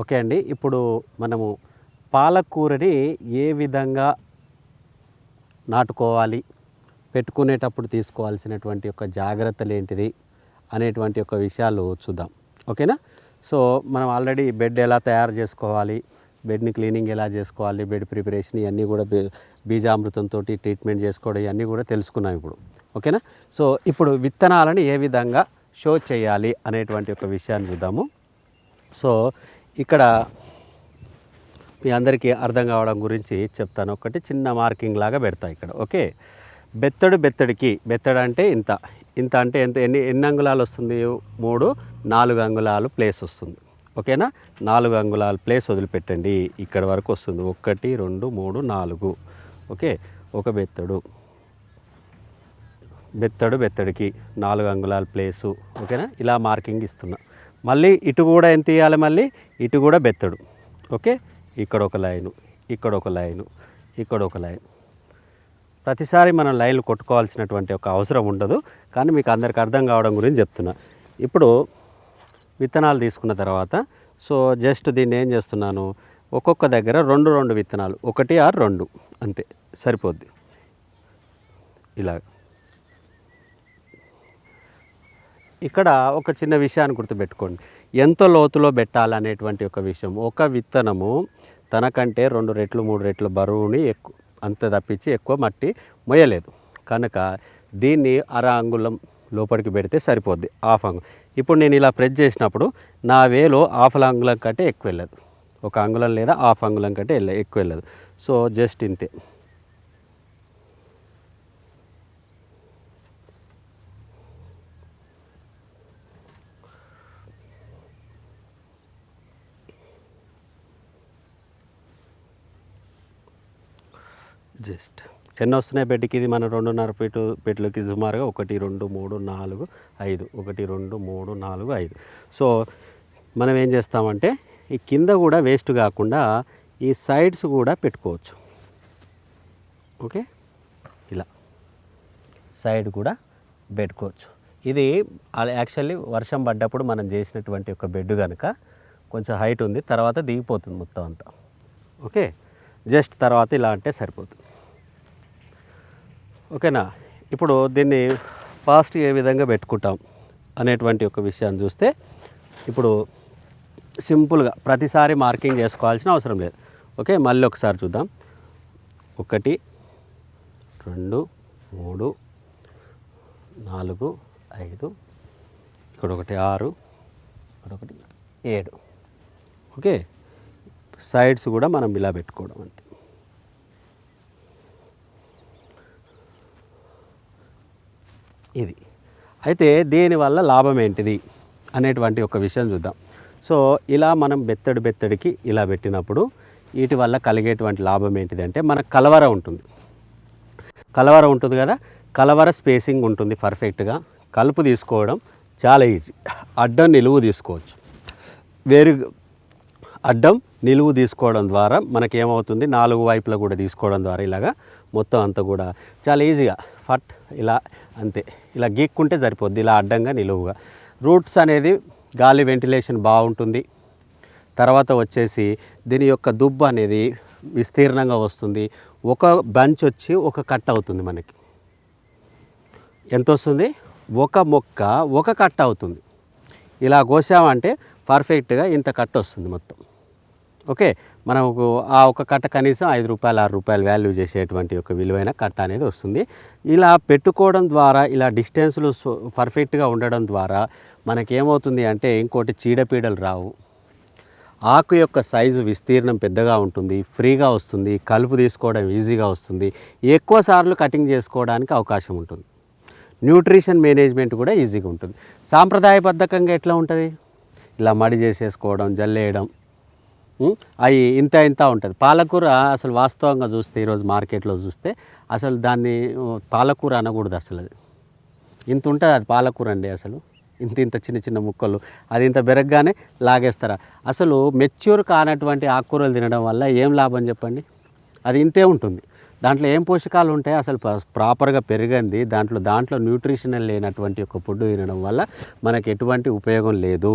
Okay అండి. ఇప్పుడు మనము పాలకూరని ఏ విధంగా నాటుకోవాలి? పెట్టుకునేటప్పుడు తీసుకోవాల్సినటువంటి యొక్క జాగ్రత్తలు ఏంటిది? అనేటువంటి యొక్క విషయాలు చూద్దాం. ఓకేనా? సో మనం ఆల్రెడీ బెడ్ ఎలా తయారు చేసుకోవాలి? బెడ్ని క్లీనింగ్ ఎలా చేసుకోవాలి? బెడ్ ప్రిపరేషన్ ఇవన్నీ కూడా బీజామృతంతో ట్రీట్మెంట్ చేసుకోవడం ఇవన్నీ కూడా తెలుసుకున్నాం ఇప్పుడు. ఓకేనా? సో ఇప్పుడు విత్తనాలను ఏ విధంగా షో చేయాలి అనేటువంటి ఒక విషయాన్ని చూద్దాము. సో ఇక్కడ మీ అందరికీ అర్థం కావడం గురించి చెప్తాను. ఒకటి చిన్న మార్కింగ్ లాగా పెడతా ఇక్కడ. ఓకే? బెత్తడు బెత్తడికి. బెత్తడు అంటే ఇంత. ఇంత అంటే ఎంత? ఎన్ని ఎన్ని అంగుళాలు వస్తుంది? మూడు నాలుగు అంగుళాలు ప్లేస్ వస్తుంది. ఓకేనా? నాలుగు అంగుళాలు ప్లేస్ వదిలిపెట్టండి. ఇక్కడ వరకు వస్తుంది. ఒకటి రెండు మూడు నాలుగు. ఓకే? ఒక బెత్తడు. బెత్తడు బెత్తడికి నాలుగు అంగుళాల ప్లేసు. ఓకేనా? ఇలా మార్కింగ్ ఇస్తున్నా. మళ్ళీ ఇటు కూడా ఎంత ఇవ్వాలి మళ్ళీ? ఇటు కూడా బెత్తడు. ఓకే? ఇక్కడ ఒక లైను ఇక్కడ ఒక లైను ఇక్కడ ఒక లైన్. ప్రతిసారి మనం లైన్లు కొట్టుకోవాల్సినటువంటి ఒక అవసరం ఉండదు. కానీ మీకు అందరికి అర్థం కావడం గురించి చెప్తున్నా. ఇప్పుడు విత్తనాలు తీసుకున్న తర్వాత సో జస్ట్ దీన్ని ఏం చేస్తున్నాను? ఒక్కొక్క దగ్గర రెండు రెండు విత్తనాలు ఒకటి ఆర్ రెండు అంతే. సరిపోద్ది. ఇలా. ఇక్కడ ఒక చిన్న విషయాన్ని గుర్తుపెట్టుకోండి. ఎంత లోతులో పెట్టాలనేటువంటి ఒక విషయం. ఒక విత్తనము తనకంటే రెండు రెట్లు మూడు రెట్లు బరువుని ఎక్కువ అంత తప్పించి ఎక్కువ మట్టి మొయ్యలేదు. కనుక దీన్ని అర అంగుళం లోపలికి పెడితే సరిపోద్ది హాఫ్ అంగుళం. ఇప్పుడు నేను ఇలా ప్రెస్ చేసినప్పుడు నా వేలో హాఫ్ అంగుళం కంటే ఎక్కువ వెళ్ళదు. ఒక అంగుళం లేదా హాఫ్ అంగుళం కంటే వెళ్ళ ఎక్కువ వెళ్ళదు. సో జస్ట్ ఇంతే. జస్ట్ ఎన్ని వస్తున్నాయి బెడ్కి? ఇది మన రెండున్నర ఫీటు బెడ్లకి సుమారుగా ఒకటి రెండు మూడు నాలుగు ఐదు. ఒకటి రెండు మూడు నాలుగు ఐదు. సో మనం ఏం చేస్తామంటే ఈ కింద కూడా వేస్ట్ కాకుండా ఈ సైడ్స్ కూడా పెట్టుకోవచ్చు. ఓకే? ఇలా. సైడ్ కూడా పెట్టుకోవచ్చు. ఇది యాక్చువల్లీ వర్షం పడ్డప్పుడు మనం చేసినటువంటి ఒక బెడ్ కనుక కొంచెం హైట్ ఉంది తర్వాత దిగిపోతుంది మొత్తం అంతా. ఓకే? జస్ట్ తర్వాత ఇలా అంటే సరిపోతుంది. ఓకేనా? ఇప్పుడు దీన్ని ఫాస్ట్ ఏ విధంగా పెట్టుకుంటాం అనేటువంటి ఒక విషయాన్ని చూస్తే ఇప్పుడు సింపుల్గా ప్రతిసారి మార్కింగ్ చేసుకోవాల్సిన అవసరం లేదు. ఓకే మళ్ళీ ఒకసారి చూద్దాం. ఒకటి రెండు మూడు నాలుగు ఐదు ఇక్కడ ఒకటి ఆరు ఇక్కడ ఒకటి ఏడు. ఓకే సైడ్స్ కూడా మనం ఇలా పెట్టుకోవడం అంతే. ఇది. అయితే దీనివల్ల లాభం ఏంటిది అనేటువంటి ఒక విషయం చూద్దాం. సో ఇలా మనం బెత్తడి బెత్తడికి ఇలా పెట్టినప్పుడు వీటి వల్ల కలిగేటువంటి లాభం ఏంటిది అంటే మనకు కలవర ఉంటుంది. కలవర ఉంటుంది కదా? కలవర స్పేసింగ్ ఉంటుంది పర్ఫెక్ట్గా. కలుపు తీసుకోవడం చాలా ఈజీ. అడ్డం నిలువు తీసుకోవచ్చు. వేరు అడ్డం నిలువు తీసుకోవడం ద్వారా మనకి ఏమవుతుంది నాలుగు వైపులా కూడా తీసుకోవడం ద్వారా ఇలాగా మొత్తం అంతా కూడా చాలా ఈజీగా ఫట్ ఇలా అంతే. ఇలా గీక్కుంటే సరిపోద్ది ఇలా అడ్డంగా నిలువుగా. రూట్స్ అనేది గాలి వెంటిలేషన్ బాగుంటుంది. తర్వాత వచ్చేసి దీని యొక్క దుబ్బు అనేది విస్తీర్ణంగా వస్తుంది. ఒక బంచ్ వచ్చి ఒక కట్ అవుతుంది మనకి. ఎంత వస్తుంది ఒక మొక్క ఒక కట్ అవుతుంది. ఇలా కోసామంటే పర్ఫెక్ట్గా ఇంత కట్ వస్తుంది మొత్తం. ఓకే? మనకు ఆ ఒక కట్ట కనీసం ఐదు రూపాయలు ఆరు రూపాయలు వాల్యూ చేసేటువంటి ఒక విలువైన కట్ట అనేది వస్తుంది. ఇలా పెట్టుకోవడం ద్వారా ఇలా డిస్టెన్స్లు పర్ఫెక్ట్గా ఉండడం ద్వారా మనకేమవుతుంది అంటే ఇంకోటి చీడపీడలు రావు. ఆకు యొక్క సైజు విస్తీర్ణం పెద్దగా ఉంటుంది ఫ్రీగా వస్తుంది కలుపు తీసుకోవడం ఈజీగా వస్తుంది ఎక్కువ సార్లు కటింగ్ చేసుకోవడానికి అవకాశం ఉంటుంది. న్యూట్రిషన్ మేనేజ్మెంట్ కూడా ఈజీగా ఉంటుంది. సాంప్రదాయబద్ధకంగా ఎట్లా ఉంటుంది? ఇలా మడి చేసేసుకోవడం జల్లేయడం అవి ఇంత ఇంత ఉంటుంది. పాలకూర అసలు వాస్తవంగా చూస్తే ఈరోజు మార్కెట్లో చూస్తే అసలు దాన్ని పాలకూర అనకూడదు అసలు అది. ఇంత ఉంటుంది అది పాలకూర అండి అసలు. ఇంత ఇంత చిన్న చిన్న ముక్కలు అది ఇంత బెరగ్గానే లాగేస్తారా? అసలు మెచ్యూర్ కానటువంటి ఆకుకూరలు తినడం వల్ల ఏం లాభం చెప్పండి? అది ఇంతే ఉంటుంది. దాంట్లో ఏం పోషకాలు ఉంటాయి? అసలు ప్రాపర్గా పెరిగింది దాంట్లో దాంట్లో న్యూట్రిషనల్ లేనటువంటి ఒక ఫుడ్ తినడం వల్ల మనకు ఎటువంటి ఉపయోగం లేదు.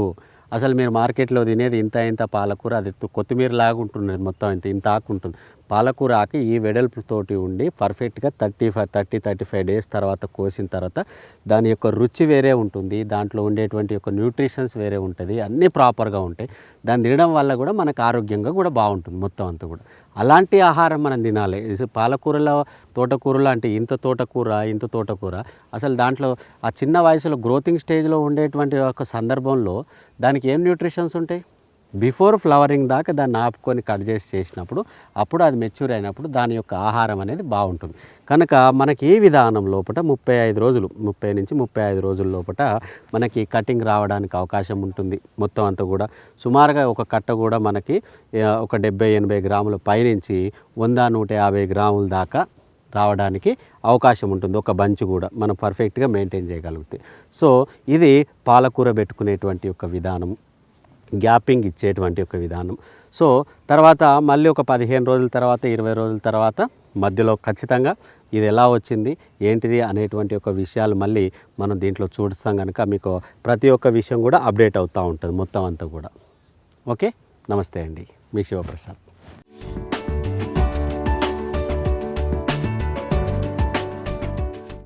అసలు మీరు మార్కెట్లో తినేది ఇంత ఇంత పాలకూర అది కొత్తిమీర లాగా ఉంటున్నది మొత్తం ఇంత ఇంత ఆకు ఉంటుంది. పాలకూర ఆకు ఈ వెడల్పుతోటి ఉండి పర్ఫెక్ట్గా thirty five thirty thirty five days తర్వాత కోసిన తర్వాత దాని యొక్క రుచి వేరే ఉంటుంది. దాంట్లో ఉండేటువంటి యొక్క న్యూట్రిషన్స్ వేరే ఉంటుంది. అన్నీ ప్రాపర్గా ఉంటాయి. దాన్ని తినడం వల్ల కూడా మనకు ఆరోగ్యంగా కూడా బాగుంటుంది మొత్తం అంతా కూడా. అలాంటి ఆహారం మనం తినాలి. పాలకూరలో తోటకూర లాంటి ఇంత తోటకూర ఇంత తోటకూర అసలు దాంట్లో ఆ చిన్న వయసులో గ్రోతింగ్ స్టేజ్లో ఉండేటువంటి ఒక సందర్భంలో దానికి ఏం న్యూట్రిషన్స్ ఉంటాయి? బిఫోర్ ఫ్లవరింగ్ దాకా దాన్ని ఆపుకొని కట్ చేసి చేసినప్పుడు అప్పుడు అది మెచ్యూర్ అయినప్పుడు దాని యొక్క ఆహారం అనేది బాగుంటుంది. కనుక మనకి ఈ విధానం లోపల ముప్పై ఐదు రోజులు ముప్పై నుంచి ముప్పై ఐదు రోజుల లోపల మనకి కటింగ్ రావడానికి అవకాశం ఉంటుంది. మొత్తం అంతా కూడా సుమారుగా ఒక కట్ట కూడా మనకి ఒక డెబ్బై ఎనభై గ్రాముల పైనుంచి వంద నూట యాభై గ్రాముల దాకా రావడానికి అవకాశం ఉంటుంది. ఒక బంచ్ కూడా మనం పర్ఫెక్ట్గా మెయింటైన్ చేయగలిగితే. సో ఇది పాలకూర పెట్టుకునేటువంటి ఒక విధానం. గ్యాపింగ్ ఇచ్చేటువంటి ఒక విధానం. సో తర్వాత మళ్ళీ ఒక పదిహేను రోజుల తర్వాత ఇరవై రోజుల తర్వాత మధ్యలో ఖచ్చితంగా ఇది ఎలా వచ్చింది ఏంటిది అనేటువంటి ఒక విషయాలు మళ్ళీ మనం దీంట్లో చూస్తాం కనుక మీకు ప్రతి ఒక్క విషయం కూడా అప్డేట్ అవుతూ ఉంటుంది మొత్తం అంతా కూడా. ఓకే? నమస్తే అండి. మీ శివప్రసాద్.